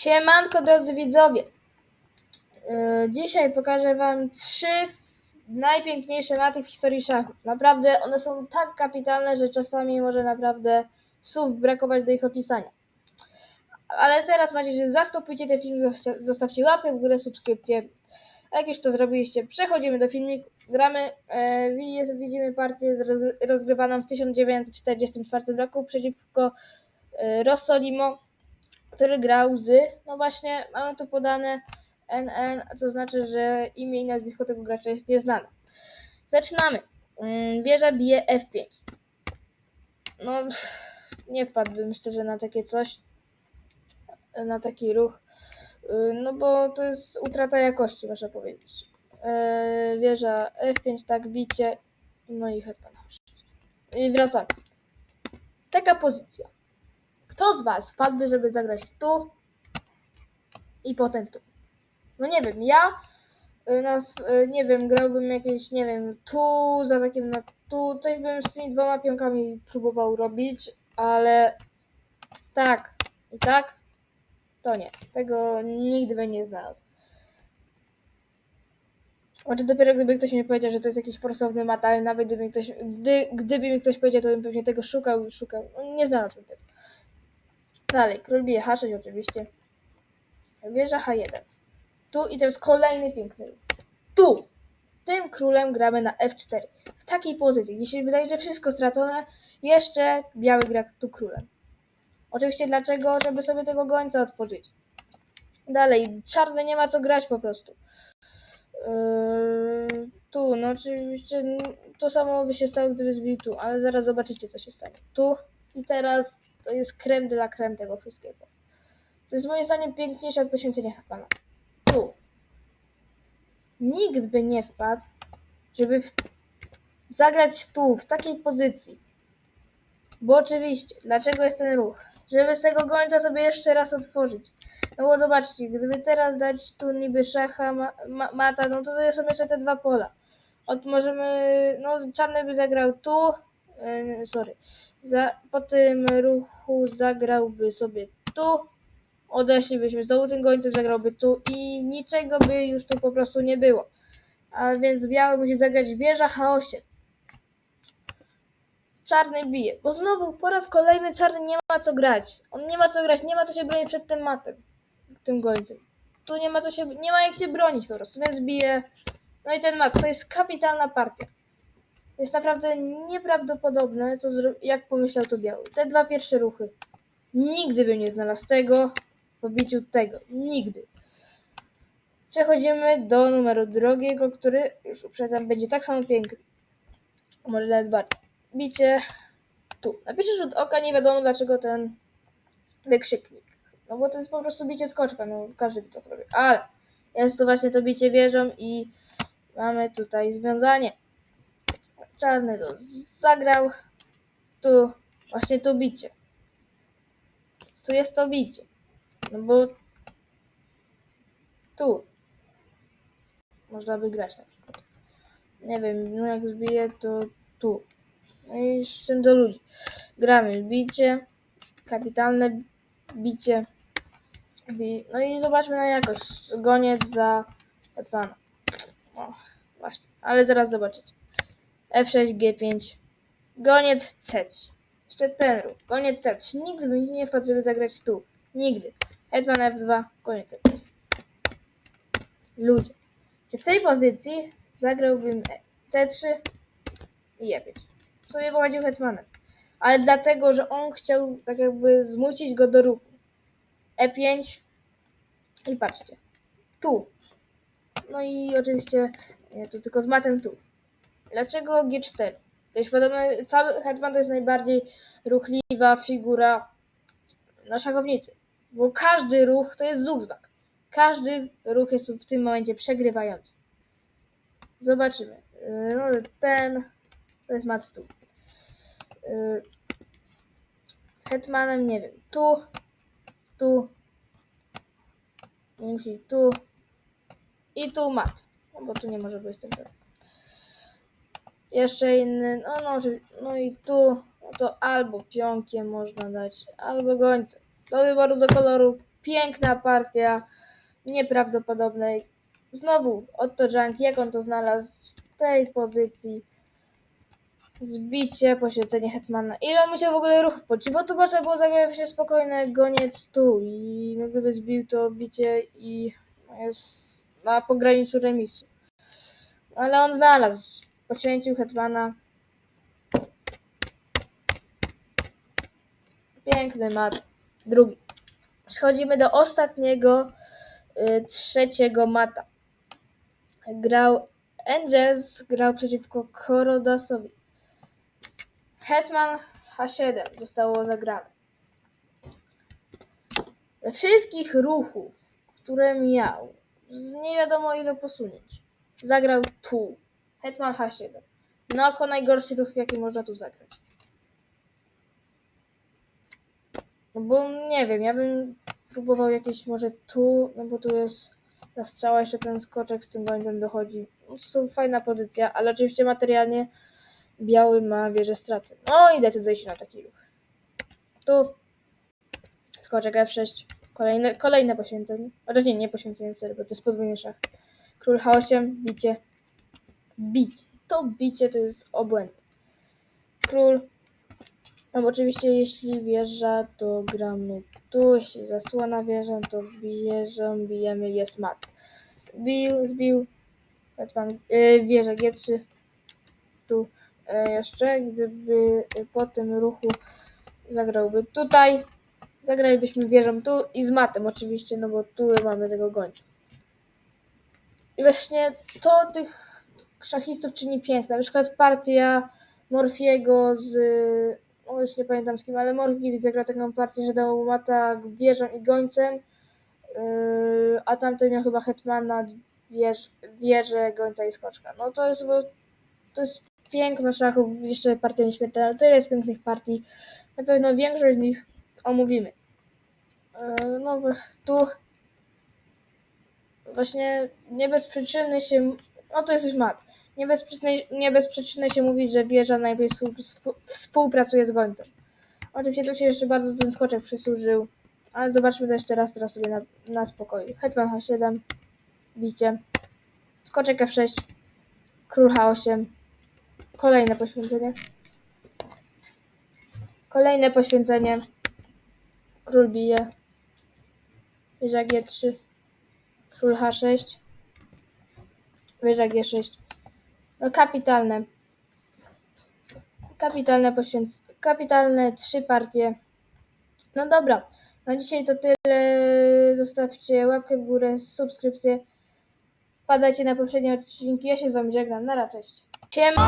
Siemanko drodzy widzowie. Yy, Dzisiaj pokażę wam trzy najpiękniejsze maty w historii szachów. Naprawdę one są tak kapitalne, że czasami może naprawdę słów brakować do ich opisania. Ale teraz macie, że zastopujcie ten film, zosta- zostawcie łapkę w górę, subskrypcję. Jak już to zrobiliście, przechodzimy do filmiku. Gramy, e, wi- widzimy partię rozgrywaną w 1944 roku przeciwko e, Rossolimo który grał z, no właśnie, mamy tu podane NN, co znaczy, że imię i nazwisko tego gracza jest nieznane. Zaczynamy. Mm, Wieża bije F5. No, nie wpadłbym szczerze na takie coś, na taki ruch, Yy, no bo to jest utrata jakości, można powiedzieć. Yy, Wieża F5, tak, bicie, no i hetman. I wracamy. Taka pozycja. Kto z Was wpadłby, żeby zagrać tu i potem tu? No nie wiem, ja y, na, sw- y, nie wiem, grałbym jakieś, nie wiem, tu za takim na tu, coś bym z tymi dwoma pionkami próbował robić, ale tak i tak, to nie. Tego nigdy bym nie znalazł. Znaczy dopiero gdyby ktoś mi powiedział, że to jest jakiś forsowny mat, ale nawet gdyby ktoś, gdy, gdyby mi ktoś powiedział, to bym pewnie tego szukał i szukał. No, Nie znalazłbym tego. Dalej, król bije H6 oczywiście. Wieża H1. Tu i teraz kolejny piękny. Tu! Tym królem gramy na F4. W takiej pozycji, gdzie się wydaje, że wszystko stracone, jeszcze biały gra tu królem. Oczywiście dlaczego? Żeby sobie tego gońca otworzyć. Dalej, czarny nie ma co grać po prostu. Yy, tu, no oczywiście to samo by się stało, gdyby zbił tu, ale zaraz zobaczycie, co się stanie. Tu i teraz to jest creme de la tego wszystkiego. To jest moim zdaniem piękniejsze od poświęcenia Hetmana. Tu. Nikt by nie wpadł, żeby w... zagrać tu, w takiej pozycji. Bo oczywiście, dlaczego jest ten ruch? Żeby z tego gońca sobie jeszcze raz otworzyć. No bo zobaczcie, gdyby teraz dać tu niby szacha, ma, ma, mata, no to to są jeszcze te dwa pola. Od możemy, no czarny by zagrał tu, yy, sorry, za, po tym ruchu zagrałby sobie tu, odeszlibyśmy znowu tym gońcem, zagrałby tu i niczego by już tu po prostu nie było. A więc biały musi zagrać wieża H8. Czarny bije, bo znowu po raz kolejny czarny nie ma co grać. On nie ma co grać, nie ma co się bronić przed tym matem, tym gońcem. Tu nie ma co się, nie ma jak się bronić po prostu, więc bije. No i ten mat, to jest kapitalna partia. Jest naprawdę nieprawdopodobne, co jak pomyślał to biały. Te dwa pierwsze ruchy. Nigdy bym nie znalazł tego po biciu tego. Nigdy. Przechodzimy do numeru drugiego, który już uprzedzam będzie tak samo piękny. Może nawet bardziej. Bicie tu. Na pierwszy rzut oka nie wiadomo dlaczego ten wykrzyknik. No bo to jest po prostu bicie skoczka, no każdy by to zrobił. Ale jest to właśnie to bicie wieżą i mamy tutaj związanie. Czarny to zagrał. Tu właśnie to bicie. Tu jest to bicie. No bo tu można wygrać na przykład. Nie wiem, no jak zbiję to tu. No i z tym do ludzi. Gramy bicie, kapitalne bicie. Bi- No i zobaczmy na jakość. Goniec za Hetmana. O, właśnie. Ale zaraz zobaczycie. F6, G5. Goniec C3. Jeszcze ten ruch. Goniec C3. Nigdy bym nie wpadł, żeby zagrać tu. Nigdy. Hetman F2. Goniec C3. Ludzie. Czy w tej pozycji zagrałbym C3 i E5. W sobie prowadził Hetmanem. Ale dlatego, że on chciał tak jakby zmusić go do ruchu. E5 i patrzcie. Tu. No i oczywiście nie, tu tylko z matem tu. Dlaczego G4? Jeśli podobno cały hetman to jest najbardziej ruchliwa figura na szachownicy. Bo każdy ruch to jest zugzwak. Każdy ruch jest w tym momencie przegrywający. Zobaczymy. Yy, No, ten to jest mat tu. Yy, Hetmanem nie wiem. Tu, tu, musi tu i tu mat. No bo tu nie może być ten pewny. Jeszcze inny, no, no, no i tu, no to albo pionkiem można dać, albo gońcem. Do wyboru do koloru piękna partia, nieprawdopodobnej. Znowu Otto Jank, jak on to znalazł w tej pozycji. Zbicie, poświęcenie Hetmana. Ile on musiał w ogóle ruchów pocić? Bo tu można było zagrać się spokojne goniec tu i no gdyby zbił to bicie i jest na pograniczu remisu. Ale on znalazł. Poświęcił Hetmana. Piękny mat. Drugi. Przechodzimy do ostatniego, y, trzeciego mata. Grał Angels, grał przeciwko Korodasowi. Hetman H7 zostało zagrane. Ze wszystkich ruchów, które miał, z nie wiadomo ile posunięć, zagrał tu. Hetman H7. No, jako najgorszy ruch, jaki można tu zagrać. No bo nie wiem, ja bym próbował jakieś może tu, no bo tu jest ta strzała, jeszcze ten skoczek z tym gońcem dochodzi. No, to są fajna pozycja, ale oczywiście materialnie biały ma wieżę straty. No i decyduje się na taki ruch. Tu skoczek F6, kolejne, kolejne poświęcenie. Chociaż nie, nie poświęcenie, sorry, bo to jest podwójny szach. Król H8, bicie. Bicie. To bicie to jest obłęd. Król no oczywiście jeśli wieża, to gramy tu, jeśli zasłona wieżą, to wieżą bijemy jest mat. Bił, zbił, Hetman, yy, wieża G3, tu yy, jeszcze, gdyby po tym ruchu zagrałby tutaj, zagralibyśmy wieżą tu i z matem oczywiście, no bo tu mamy tego gońca. I właśnie to tych szachistów czyni piękne, na przykład partia Morfiego z o, już nie pamiętam z kim, ale Morfid zagrał taką partię, że dał mata wieżą i gońcem, yy, a tamten miał chyba Hetmana, wież, wieżę, gońca i skoczka. No to jest, to jest piękno szachów, jeszcze partia nieśmiertelna, tyle jest pięknych partii, na pewno większość z nich omówimy. Yy, no tu właśnie nie bez przyczyny się, no to jest już mat, nie bez, przyczyny, nie bez przyczyny się mówi, że wieża współ, współpracuje z gońcem. Oczywiście tu się jeszcze bardzo ten skoczek przysłużył, ale zobaczmy to jeszcze raz teraz sobie na, na spokoju. Hetman H7, bicie, skoczek F6, król H8, kolejne poświęcenie, kolejne poświęcenie, król bije, wieża G3, król H6, wieża G6, no kapitalne. Kapitalne poświęc... Kapitalne trzy partie. No dobra. Na dzisiaj to tyle. Zostawcie łapkę w górę, subskrypcję. Wpadajcie na poprzednie odcinki. Ja się z wami żegnam. Na cześć. Siema.